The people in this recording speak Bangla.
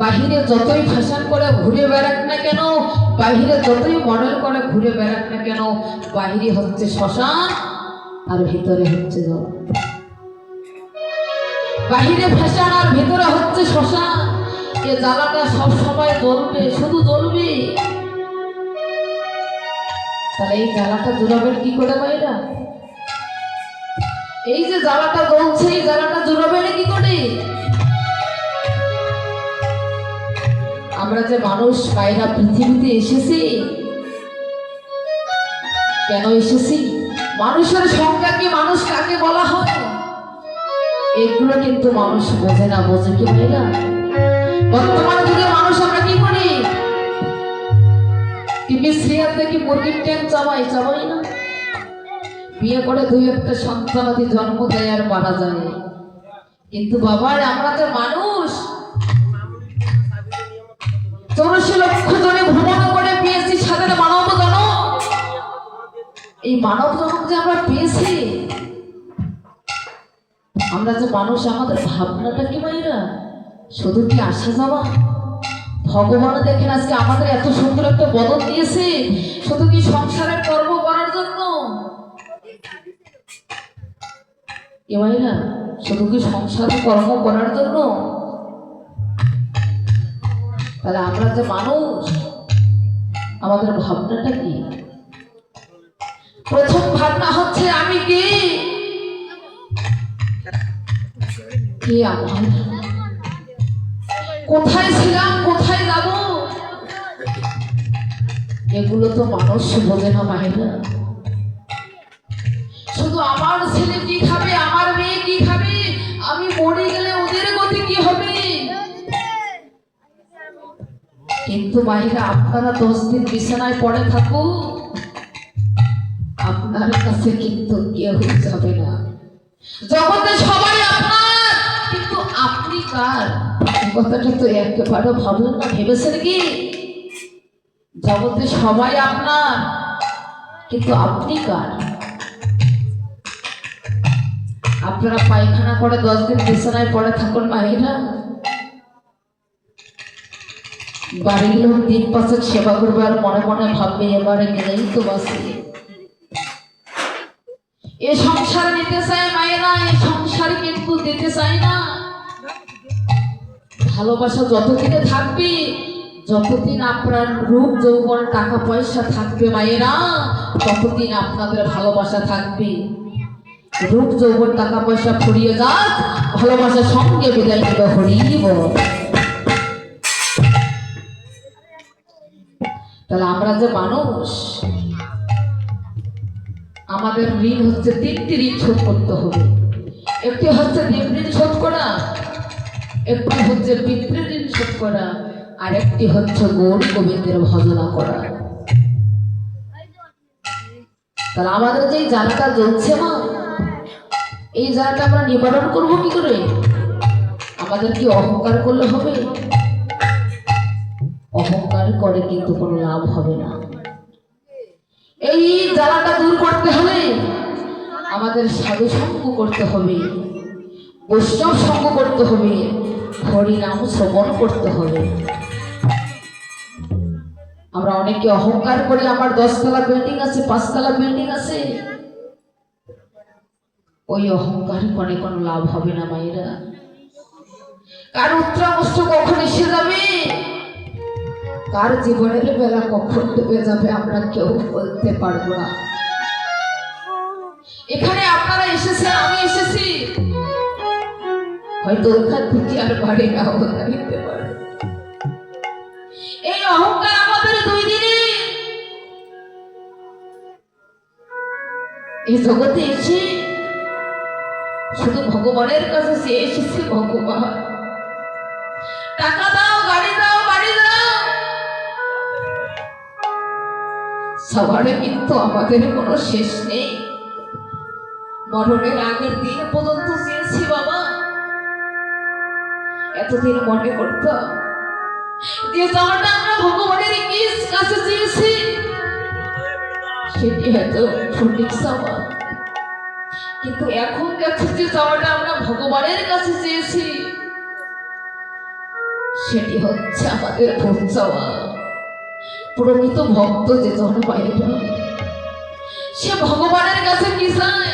বাহিরে যতই ফ্যাশন করে ঘুরে বেড়াক না কেন, বাহিরে যতই মডেল করে ঘুরে বেড়াক না কেন, বাহিরে হচ্ছে শ্মশান আর ভিতরে হচ্ছে জল। বাহিরে ফ্যাশন আর ভিতরে হচ্ছে শ্মশান। এ জ্বালাটা সব সময় জ্বলবে, শুধু জ্বলবে। তাহলে এই জ্বালাটা জোড়াবেন কি করে বাইরা এই যে জ্বালাটা জ্বলছে, এই জ্বালাটা জোড়াবেন কি করে? আমরা যে মানুষ বাইরা পৃথিবীতে এসেছি, কেন এসেছি? মানুষের সংখ্যা কি মানুষ কাকে বলা হয়? এগুলো কিন্তু মানুষ বোঝে না, বোঝে কি ভাইরা? বর্তমান যুগে মানুষ আমরা কি করি? টিভি সিরিয়াল দেখি মুরগির ট্যাঙ্ক চাবাই চাবাই না। বিয়ে করে দুই একটা সন্তানাদি জন্ম দেয় আর মারা যায়। কিন্তু বাবার, আমরা যে মানুষ চৌরাশি এই মানব যে আমরা পেয়েছি, আমরা যে মানুষ, আমাদের ভাবনাটা কি মাইরা? শুধু কি আসা যাওয়া? ভগবান দেখেন আজকে আমাদের এত সুন্দর একটা বদল দিয়েছে। শুধু কি সংসারের কর্ম করার জন্য? এ মাইরা, শুধু কি সংসারের কর্ম করার জন্য? তাহলে আমরা যে মানুষ, আমাদের ভাবনাটা কি? প্রথম ভাবনা হচ্ছে আমি কে? কে আমার? কোথায় ছিলাম, কোথায় যাব? এগুলো তো মানুষ বোঝে না মাহিলা শুধু আমার ছেলে কি কিন্তু মাহিরা আপনারা দশ দিন বিছানায় পড়ে থাকুন। আপনার কাছে কিন্তু কেউ যাবে না। জগতে সবাই আপনার, কিন্তু আপনি কার? কথাটা তো একেবারে ভাবলেন না, ভেবেছেন কি? জগতে সবাই আপনার, কিন্তু আপনি কার? আপনারা পায়খানা করে দশ দিন বিছানায় পড়ে থাকুন মাহিরা বাড়ির লোক দিন পাশে সেবা করবে আর মনে মনে ভাববে, এবারে গেলেই তো বাসে এ সংসার নিতে চায় মায়েরা, এ সংসার কিন্তু দিতে চায় না। ভালোবাসা যতদিনে থাকবে, যতদিন আপনার রূপ, যৌবন, টাকা, পয়সা থাকবে মায়েরা, ততদিন আপনাদের ভালোবাসা থাকবে। রূপ, যৌবন, টাকা, পয়সা ফুরিয়ে যাক, ভালোবাসার সঙ্গে বিদায় নেবে, হরিব। তাহলে আমরা যে মানুষ, আমাদের ঋণ হচ্ছে তিনটি ঋণ শোধ করতে হবে। একটি হচ্ছে দেব ঋণ শোধ করা, একটি হচ্ছে পিতৃ ঋণ শোধ করা, আর একটি হচ্ছে গৌর গোবিন্দের ভজনা করা। তাহলে আমাদের যে এই জ্বালাটা জ্বলছে মা, এই জ্বালাটা আমরা নিবারণ করব কি করে? আমাদের কি অহংকার করলে হবে? অহংকার করে কিন্তু কোনো লাভ হবে না। এই জ্বালাটা দূর করতে হলে আমাদের সাধু সঙ্গ করতে হবে, বৈষ্ণব সঙ্গ করতে হবে, হরিনাম শ্রবণ করতে হবে। আমরা অনেকে অহংকার করি আমার দশতলা বিল্ডিং আছে, পাঁচতলা বিল্ডিং আছে। ওই অহংকার করে কোনো লাভ হবে না, মায়েরা। কার উত্তরামষ্ট কখন এসে যাবে? কার জীবনের বেলা কখন ডুবে যাবে আমরা কেউ বলতে পারব না। এখানে আপনারা এসেছেন, আমি এসেছি। হয়তো ওখান থেকে আর বাড়ি নাও দিতে পারে। এই অহংকার আমাদের দুই দিনে এই জগতে এসে শুধু ভগবানের কাছে সে এসেছে ভগবান। টাকা দাও সবার কিন্তু আমাদের কোনো শেষ নেই। মরণের আগের দিন পর্যন্ত চেয়েছি বাবা। এতদিন মনে করতাম যে আমরা ভগবানের ইংলিশ কাছে চেয়েছি সেটি হয়তো সঠিক যাওয়া কিন্তু এখন দেখছি যে যাওয়াটা আমরা ভগবানের কাছে চেয়েছি সেটি হচ্ছে আমাদের ভোট চাওয়া প্রমিত ভক্ত যে জন মায়েরা সে ভগবানের কাছে কি চায়?